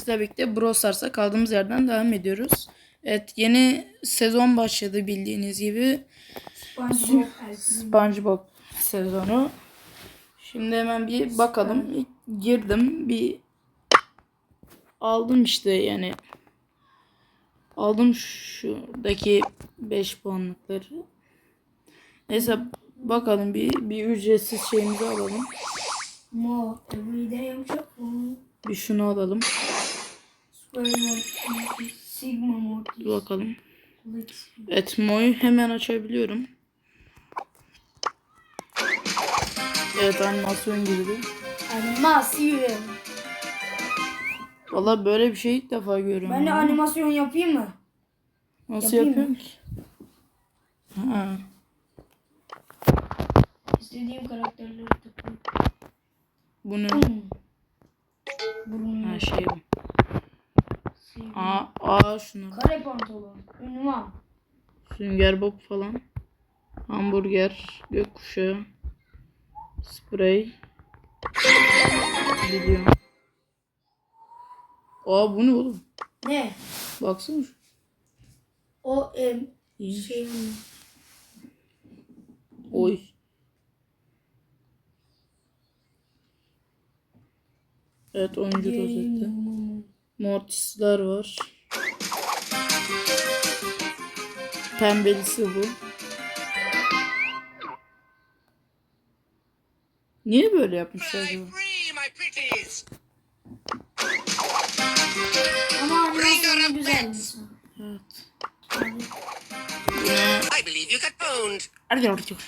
Sizle birlikte Brawl Stars'a kaldığımız yerden devam ediyoruz. Evet yeni sezon başladı bildiğiniz gibi. SpongeBob SpongeBob sezonu. Şimdi hemen bir bakalım. İlk girdim bir aldım işte yani aldım şuradaki 5 puanlıkları. Neyse bakalım bir bir ücretsiz şeyimizi alalım. Mo Everyday mı? Bir şunu alalım. Sigma Mortis. Dur bakalım. Evet Mo'yu hemen açabiliyorum. Evet animasyon girdi. Animasyon. Valla böyle bir şey ilk defa görüyorum. Ben de animasyon yapayım mı? Nasıl yapayım yapıyorum ki? Ha. İstediğim karakterleri tıklayayım. Bu ne? Hmm. Burun. Ha şey bu. Sigma. Aa, aa şunu. Kare pantolon. Ünvan. Sünger Bob falan. Hamburger. Gökkuşağı. Sprey. Biliyorum. Aa bu ne oğlum? Ne? Baksana şu. O em şey mi? Oy. Evet oyuncu rozeti. Mortisler var. Pembelisi bu. Niye böyle yapmışlar acaba? Ama animasyonu güzel mesela. Evet. Abi, Yine I believe you got boned. Hadi artık.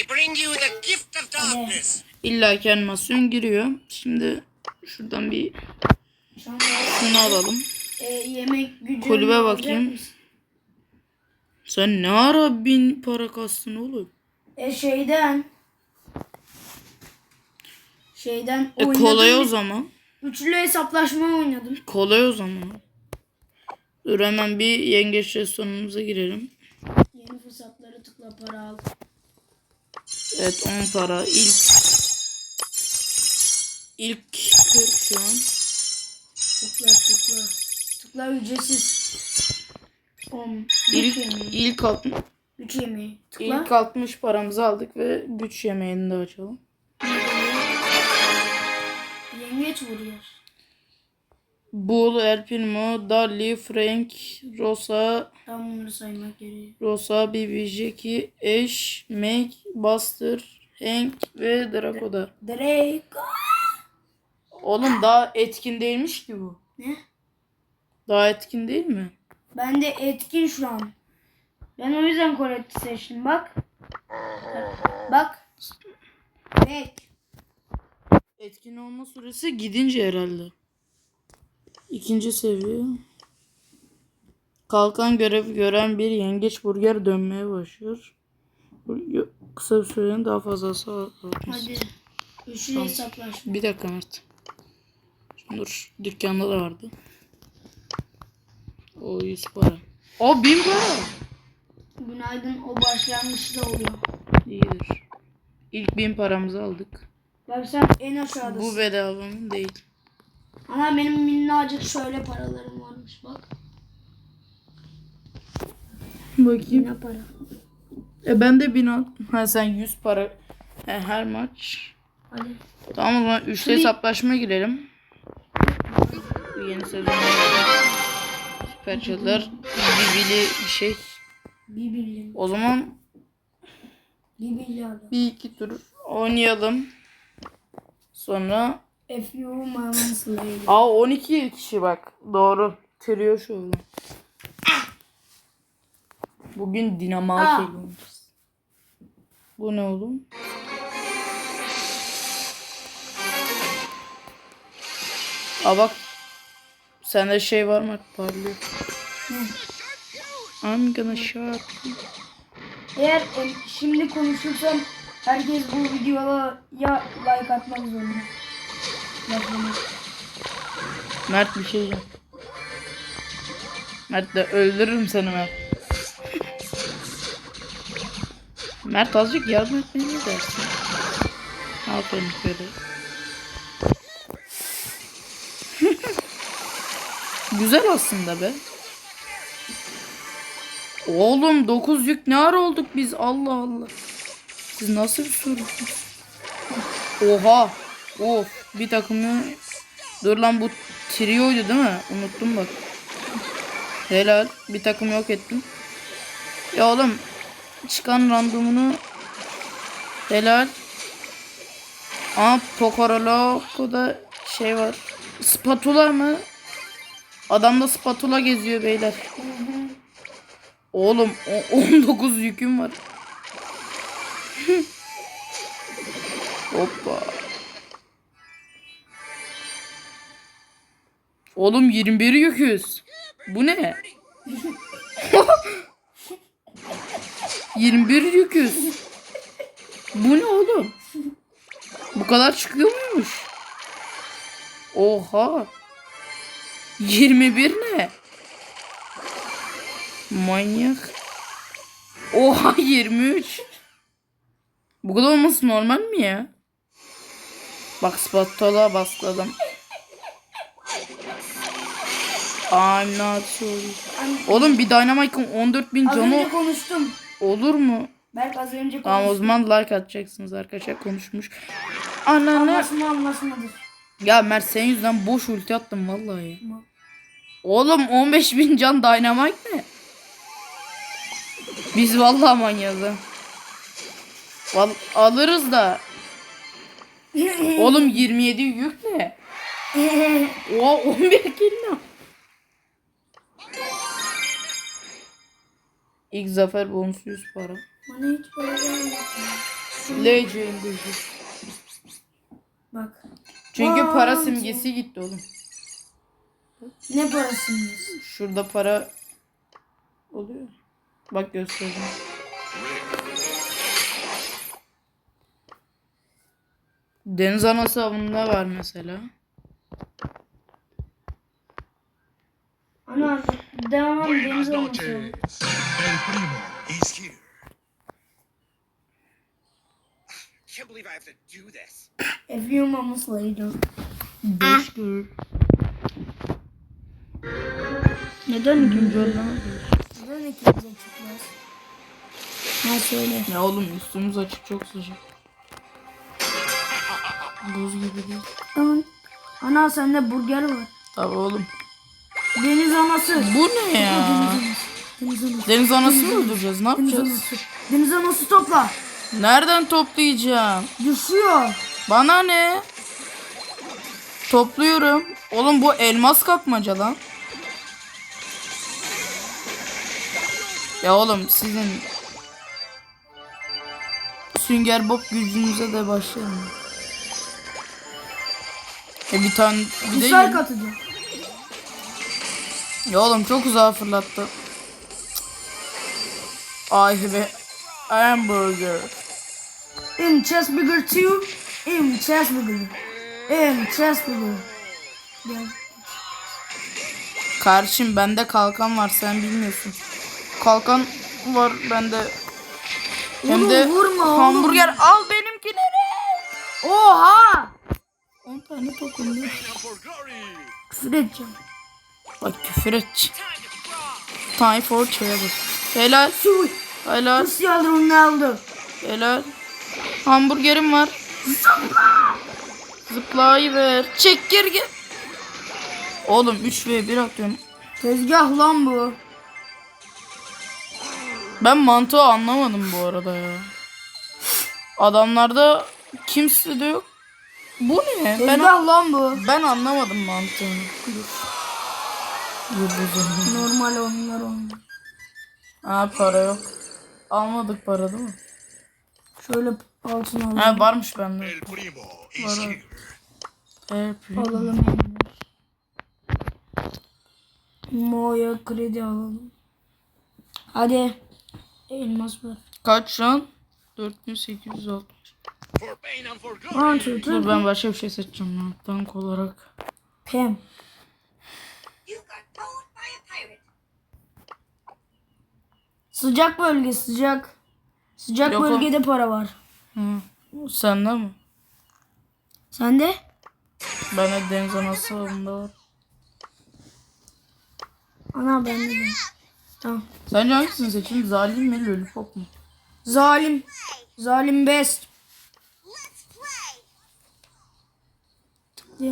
I bring you the gift of darkness. İlla ki animasyon giriyor. Şimdi şuradan bir Şunu alalım. e, yemek gücü Kulübe bakayım. Sen ne ara bin para kastın oğlum? E şeyden şeyden E oynadım. kolay o zaman. Üçlü hesaplaşma oynadım. Kolay o zaman. Dur hemen bir yengeç restoranımıza girelim. Yeni fırsatları tıkla para al. Evet 10 para. İlk ilk 40 şu an. Tıkla tıkla. Tıkla ücretsiz. 10. İlk, yemeği. ilk, alt, Güç yemeği. Tıkla. ilk 60 paramızı aldık ve güç yemeğini de açalım. Yengeç vuruyor. Bull, El Primo, Dali, Frank, Rosa, Tam bunları saymak gereği. Rosa, Bibi, Jackie, Ash, Meg, Buster, Hank ve Draco'da. Drake. Oğlum daha etkin değilmiş ki bu. Ne? Daha etkin değil mi? Ben de etkin şu an. Ben o yüzden Corette'i seçtim bak. Bak. Bek. Etkin olma süresi gidince herhalde. İkinci seviye. Kalkan görevi gören bir yengeç burger dönmeye başlıyor. Kısa bir sürenin daha fazlası alması. Hadi. Üçlü hesaplaşma. Bir dakika Mert. Dur. Dükkanda da vardı. O 100 para. O 1000 para. Günaydın o başlangıçta oluyor. İyidir. İlk 1000 paramızı aldık. Bak sen en aşağıdasın. Bu bedava mı? Değil. Ana benim minnacık şöyle paralarım varmış bak. Bakayım. Ne para? E ben de 1000 al. Ha sen 100 para. He, her maç. Hadi. Tamam o zaman üçlü hesaplaşma girelim. Yeni sezon. Süper Çadır. Bibili bir şey. Bir billion. O zaman milyar. bir iki tur oynayalım. Sonra. Aa 12 kişi bak. Doğru. Trio şöyle. Bugün Aa. dinamik ediyoruz. Bu ne oğlum? Aa bak. Sende şey var mı? Parlıyor. I'm gonna shot. Eğer e, şimdi konuşursam herkes bu videoya ya like atmak zorunda. Lafını. Mert bir şey yap. Mert de öldürürüm seni Mert. Mert azıcık yardım etmeni ne dersin? Aferin böyle. Güzel aslında be. Oğlum 9 yük ne ara olduk biz Allah Allah. Siz nasıl bir sorunsunuz? Oha. Of bir takımı. Dur lan bu trioydu değil mi? Unuttum bak. Helal. Bir takım yok ettim. Ya oğlum çıkan randomunu helal. Aa Pokoroloko'da şey var. Spatula mı? Adamda spatula geziyor beyler. Oğlum o- 19 yüküm var. Hoppa. Oğlum 21 yüküz. Bu ne? 21 yüküz. Bu ne oğlum? Bu kadar çıkıyor muymuş? Oha. 21 ne? Manyak. Oha 23. Bu kadar olması normal mi ya? Bak spatula bastladım. I'm not sorry. Oğlum bir Dynamite'ın 14.000 Az canı önce konuştum. olur mu? Berk az önce konuştum. Tamam o zaman like atacaksınız arkadaşlar konuşmuş. Ananı. Anlaşma anlaşmadır. Ya Mert senin yüzünden boş ulti attım vallahi. ya. Oğlum 15.000 can dynamite ne? Biz vallahi manyağız ha. Val alırız da. Oğlum 27 yük ne? Oha 11 kill ne? İlk zafer bonusu 100 para. Bana hiç para gelmedi. Legend. Bak. Çünkü Vay para simgesi gitti oğlum. Ne parasınız? Şurada para oluyor. Bak göstereyim. Deniz anası avında var mesela. Ana devam deniz here. Can't believe I have to do this. A few moments later. Beş Neden Güncel lan. Neden ikimize çıkmaz? Ha söyle. Ya oğlum üstümüz açık çok sıcak. Buz gibi değil. Aman. Ana sende burger var. Tabii oğlum. Deniz anası. Bu ne ya? Deniz anası. Deniz anası mı öldüreceğiz? Ne Deniz yapacağız? anası. Deniz anası topla. Nereden toplayacağım? Düşüyor. Bana ne? Topluyorum. Oğlum bu elmas kapmaca lan. Ya oğlum sizin Sünger Bob gücünüze de başlayalım. E bir tane bir de Dislike atacağım. ya oğlum çok uzağa fırlattı. Ay be hamburger. In Chessburger 2. In Chessburger. In Chessburger. Gel. Kardeşim bende kalkan var sen bilmiyorsun. Kalkan var bende. Hem Oğlum de vurma oğlum. hamburger al benimkileri. Oha! 10 tane. For glory. Küfür edeceğim. Bak küfür et. Time for travel. Helal. Şu Helal. Cristiano Ronaldo. Helal. Hamburgerim var. Zıplayıver. Çek geri gel. Oğlum 3 v 1 atıyorum. Tezgah lan bu. Ben mantığı anlamadım bu arada ya. Adamlarda kimse de yok. Bu ne? Ben, Tezgah lan bu. ben anlamadım mantığını. Dur. Yıldızım. Normal oyunlar oynuyor. Ha para yok. Almadık para değil mi? Şöyle altın alalım. Ha varmış bende. El primo is here. Hep. Alalım yine. Moya kredi alalım. Hadi. Elmas ver. Kaç şu an? 4860. For pain and for One, glory. two, Dur ben başka bir şey seçeceğim lan. Tank olarak. Pam. Sıcak bölge sıcak. Sıcak Yok o- bölgede para var. Hı. Sende mi? Sende? Bende deniz anası var. Ana ben de. Tamam. Sence hangisini seçeyim? Zalim mi Lollipop mu? Zalim. Zalim best. Ha.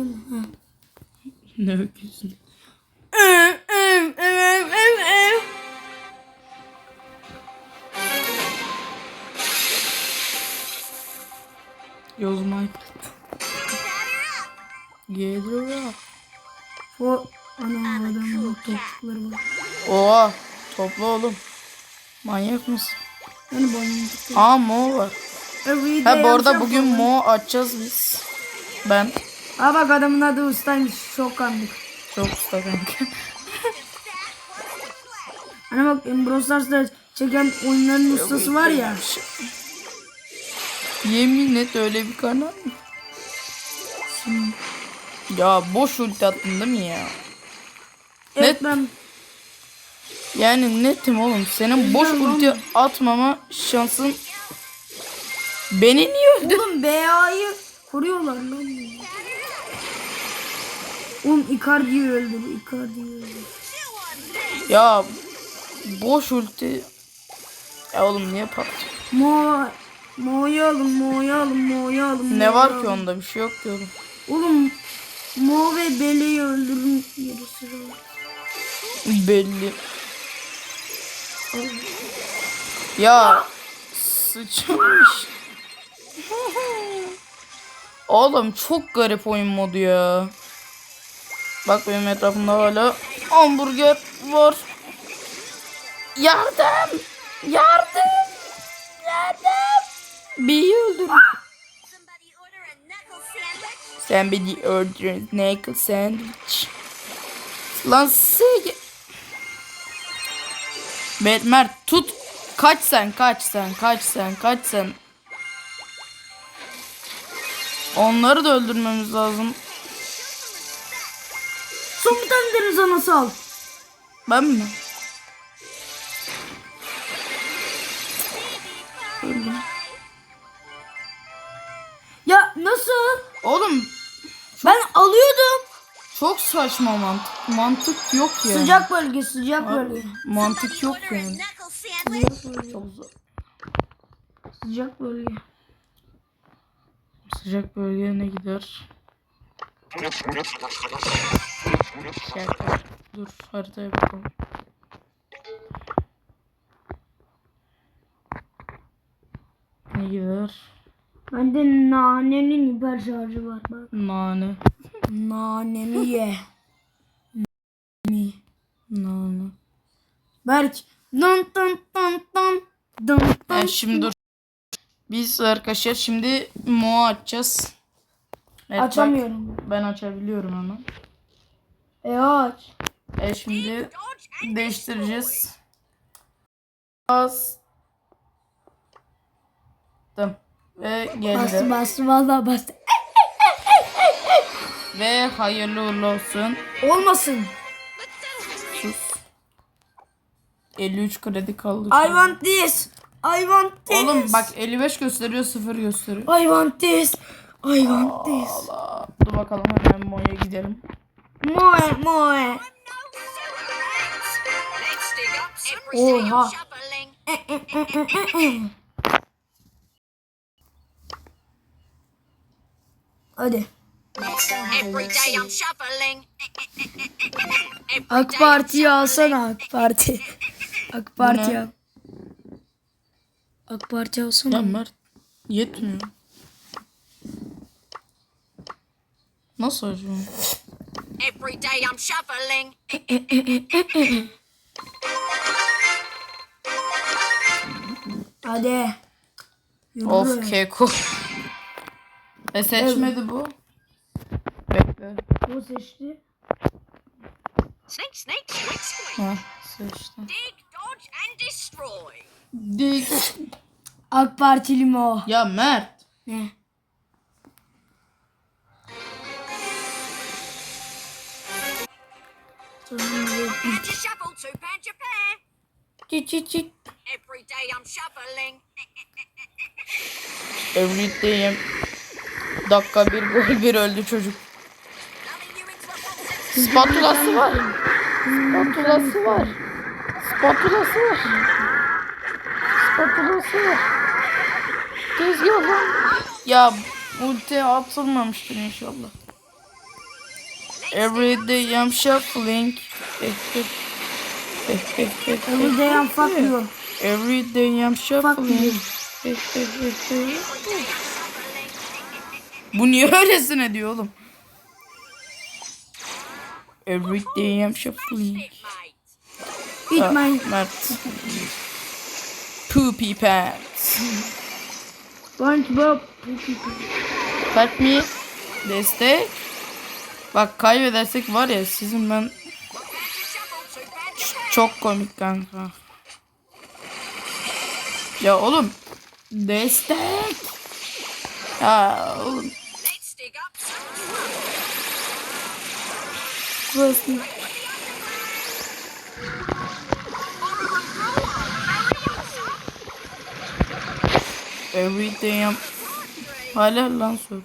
ne ev. Yoz my Gather up. For... Ana adamın topçukları var. Oha. Topla oğlum. Manyak mısın? Yani boynum Aa Mo var. Every Ha bu arada bugün. Mo açacağız biz. Ben Ha bak adamın adı ustaymış. Şok kandık. çok usta kanka. Hani bak Brawl Stars'ta çeken oyunların ustası var ya. Yemin et öyle bir kanal mı? Ya boş ulti attın değil mi ya? Evet ben Yani netim oğlum. Senin boş ulti atmama şansın beni niye öldü? Oğlum BA'yı koruyorlar lan. Oğlum Icardi'yi öldür. Icardi'yi öldür. Ya boş ulti. Ya oğlum niye patlıyor? Mo Mo'yu alın, Mo'yu alın, Mo'yu alın. Ne var ki onda bir şey yok ki oğlum. Mo ve Bele'yi öldürün var. Belli. Ya sıçmış. Oğlum çok garip oyun modu ya. Bak benim etrafımda hala hamburger var. Yardım! Yardım! Yardım! Bir öldür. Somebody order a knuckle sandwich? Beni. Lan sığ. Mert, Mert tut. Kaç sen kaç sen kaç sen kaç sen. Onları da öldürmemiz lazım. Son bir tane deniz anası al. Ben mi? Ya nasıl? Oğlum Ben alıyordum. Çok saçma mantık. Mantık yok yani. Sıcak bölge, sıcak bölge. Mantık yok yani. Çok zor. Sıcak bölge. Sıcak bölgeye ne gider? Şaka. Dur haritaya bakalım. Ne gider? Bende nanenin hiper şarjı var bak. Nane. Nanemi ye. Mi. Nane. Berk. Dın dın dın dın. Dın dın. Yani şimdi dur. Biz arkadaşlar şimdi Mo açacağız. Evet, bak, Açamıyorum. ben açabiliyorum hemen. E aç. E şimdi değiştireceğiz. Bastım. Ve Bastı geldi. bastı vallahi bastı. Ve hayırlı uğurlu olsun. Olmasın. Sus. 53 kredi kaldı. I want this. I want this. Oğlum bak 55 gösteriyor 0 gösteriyor. I want this. I want this. Allah. Dur bakalım hemen Mo'ya gidelim. Moe moe. Oha. Hadi. Every day I'm shoveling. Every AK Parti'yi alsana AK Parti. AK Parti al. AK Parti Ya alsana. Mert yetmiyor. Nasıl acıyor? Every day I'm shoveling. Hadi. Yürü. Of keko. E seçmedi bu. Bekle. O seçti. Snake, snake, squeak, squeak. Ha seçti. Dig, dodge, and destroy. Dik. AK Partili mi o? Ya Mert. Ne? Hand to shovel, two pound your pair. Çit çit çit. Every day I'm shoveling. Everyday'im. Dakika bir gol bir öldü çocuk. Loving you into a box. Spatulası var. Spatulası var. Spatulası var. Spatulası var. Tezgah lan. Ya ulti atılmamıştır inşallah. Every day I'm shuffling. Every day I'm fuck you. Every day I'm shuffling. Bu niye öylesine diyor oğlum? Every day I'm shuffling. Eat my Mert. Poopy pants. SpongeBob. Help me. Destek. Bak kaybedersek var ya sizin ben çok komik kanka. Ya oğlum destek. Ya oğlum Burası. every day I'm Hala lan sor.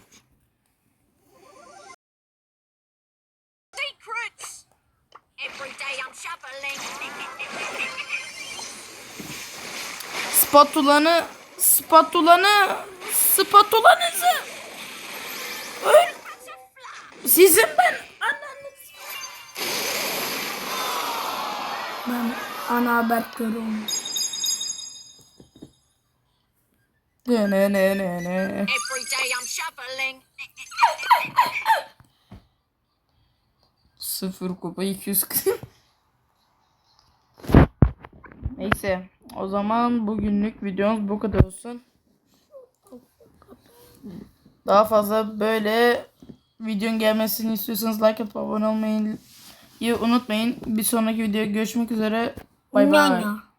Spatulanı spatulanı spatulanızı. Öl. Sizin ben ana haber görüyorum. ne ne ne ne ne Every day I'm shoveling. Sıfır kupa 240 Neyse o zaman bugünlük videomuz bu kadar olsun. Daha fazla böyle videonun gelmesini istiyorsanız like atıp abone olmayı unutmayın. Bir sonraki videoda görüşmek üzere. Bộ 尿